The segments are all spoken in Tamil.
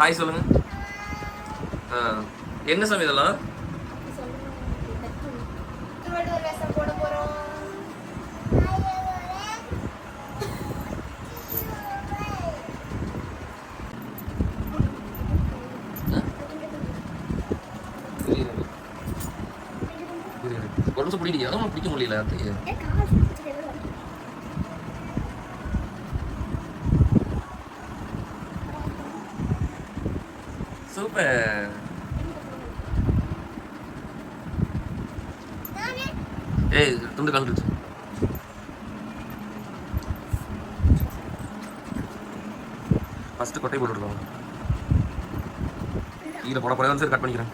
ஹாய் சொல்லுங்க. ஆ என்ன சாமி இதெல்லாம். ஒரு நிமிஷம் பிடிக்கல அதான் பிடிக்க முடியல சூப்பர் ஏய் துண்டு கலந்துருச்சு ஃபஸ்ட்டு கொட்டை போட்டுருக்கோம் கீழே போட போட சரி கட் பண்ணிக்கிறேன்.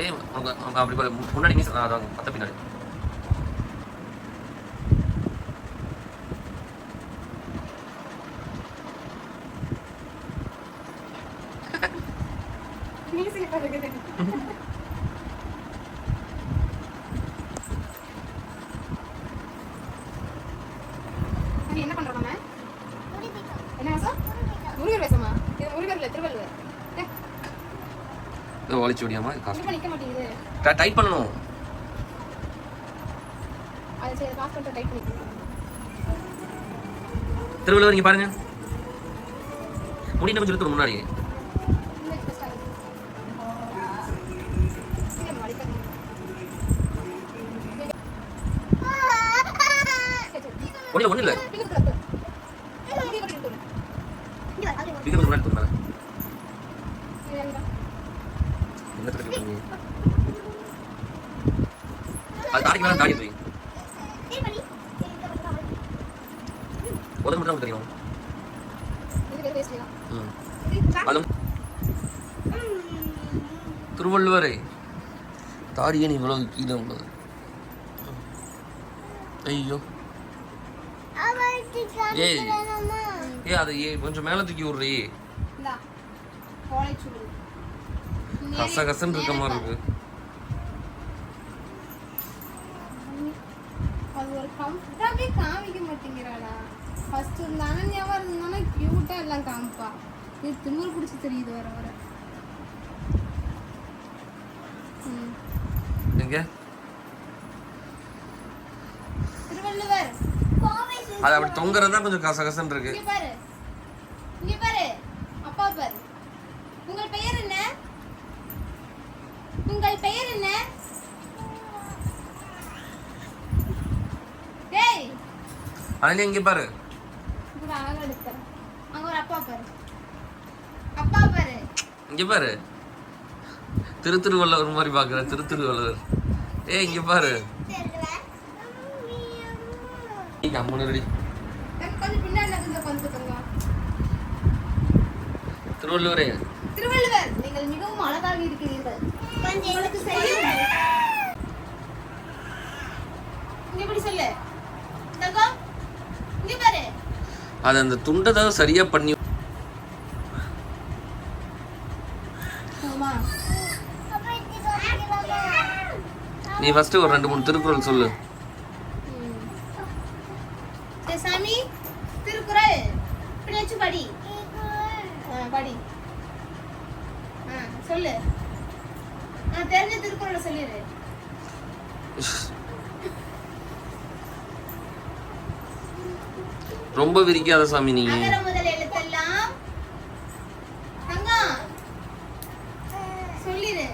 ஏய் அவங்க அவங்க அப்படி போல முன்னாடி நீ அதான் பத்த பின்னாடி அது என்ன பண்றோம் நம்ம என்ன வேஷம் முருகர் வேஷமா இது முருகர் இல்ல திருவள்ளுவர் ஏ, இது ஒளிச்சு விடியாமா இது காசு இப்ப நிக்க மாட்டேங்குது டைட் பண்ணணும் அது சரி காசு பண்ணிட்டு டைப் பண்ணிக்கலாம் திருவள்ளுவர் இங்க பாருங்க. முடிந்த கொஞ்சம் இழுத்து முன்னாடி ஒண்ணு ஒண்ணு இல்ல. இது கொஞ்சம் தூங்க என்ன? பண்ணி அது தாடிக்கு மேல தாடி தூய் உதவி மட்டும் தெரியும் இது பேர் பேசுறியா? ம் இது சா- அது திருவள்ளுவரே தாடி ஏன் இவ்வளவு கீழே உள்ளது ஐயோ ஏய். அது ஏ கொஞ்சம் மேல தூக்கி விடுறி. கச கசன்னு இருக்க மாதிரி இருக்கு. அது ஒரு கம்ஃபர்டாவே காமிக்க மாட்டேங்கிறாளா? ஃபர்ஸ்ட் இந்த அனன்யாவா இருந்தானா கியூட்டா எல்லாம் காமிப்பா. இது திமிரு பிடிச்சி தெரியுது வர வர ம். எங்க திருவள்ளுவர் அது அப்படி தொங்குறது தான் கொஞ்சம் கச கசன்னு இருக்கு. இங்க பாரு. அப்பா உங்கள் பெயர் என்ன? உங்கள் பெயர் என்ன? டேய். அதுல இங்க பாரு. அங்க ஒரு அப்பா பாரு. அப்பா பாரு. இங்க பாரு. திரு திருவள்ளுவர் மாதிரி பாக்குற திரு திருவள்ளுவர் ஏய் இங்க பாரு இங்க அம்மனு ரெடி எனக்கு கொஞ்சம் பின்னாடி நகர்ந்து கொஞ்சம் தங்கம் திருவள்ளுவரே. திருவள்ளுவர் நீங்கள் மிகவும் அழகாக இருக்கிறீர்கள். உங்களுக்கு செய்யும் இங்க இப்படி சொல்லு? தங்கம் இங்க பாரு. அது அந்த துண்டை தான் சரியா பண்ணி நீ ஃபர்ஸ்ட் ஒரு ரெண்டு மூணு திருக்குறள் சொல்லு சரி சாமி திருக்குறள் இப்படி வச்சு படி ஆ, படி ஆ, சொல்லு. ஆ, தெரிஞ்ச திருக்குறளை சொல்லிடு. ரொம்ப விரிக்காத சாமி நீ அகர முதல் எழுத்தெல்லாம் தங்கம். சொல்லிடு.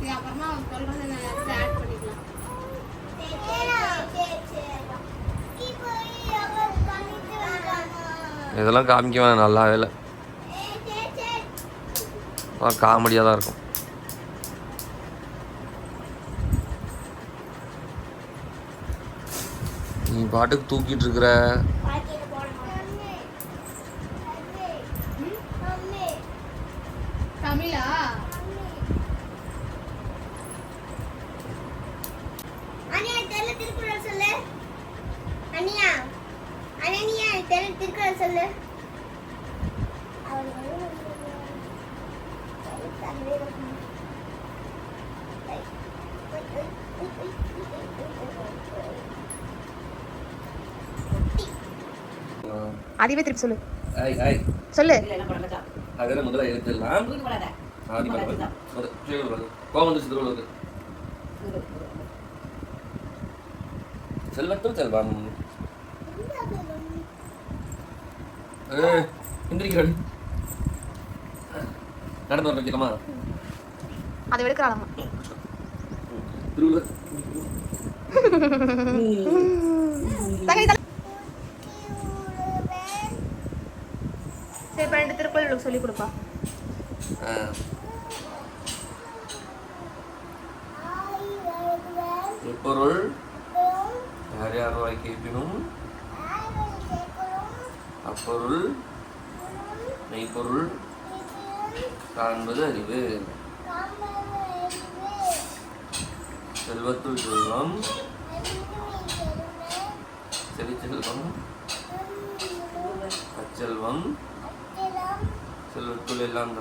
இது அப்புறமா அவன் சொல்றதை நான் ஆட் பண்ணிக்கலாம். இதெல்லாம் காமிக்க வேணாம் நல்லா வேலை காமெடியாக தான் இருக்கும். நீ பாட்டுக்கு தூக்கிட்டு இருக்கிற தமிழா திருக்குறள் சொல்லு அனியா அனனியா திருக்குறள் சொல்லு அதுவே திருப்பி சொல்லு. ஐ ஐ சொல்லு. அகர முதல்ல உள்ளது. கோவம் வந்துச்சு திருவள்ளுவர் செல்வட்டும் செல்வம். எந்திரிக்கிறேன் நடந்து வர வைக்கலாமா அதை எடுக்கிறாளாமா சரி இப்போ ரெண்டு திருக்குறள் சொல்லி கொடுப்பா. ஆ. எப்பொருள் யார் யார் வாய் கேட்பினும்? அப்பொருள் மெய்ப்பொருள் காண்பது அறிவு செல்வத்துள் செல்வம். செல்வம் அச்செல்வம். செல்வத்துள் எல்லாம்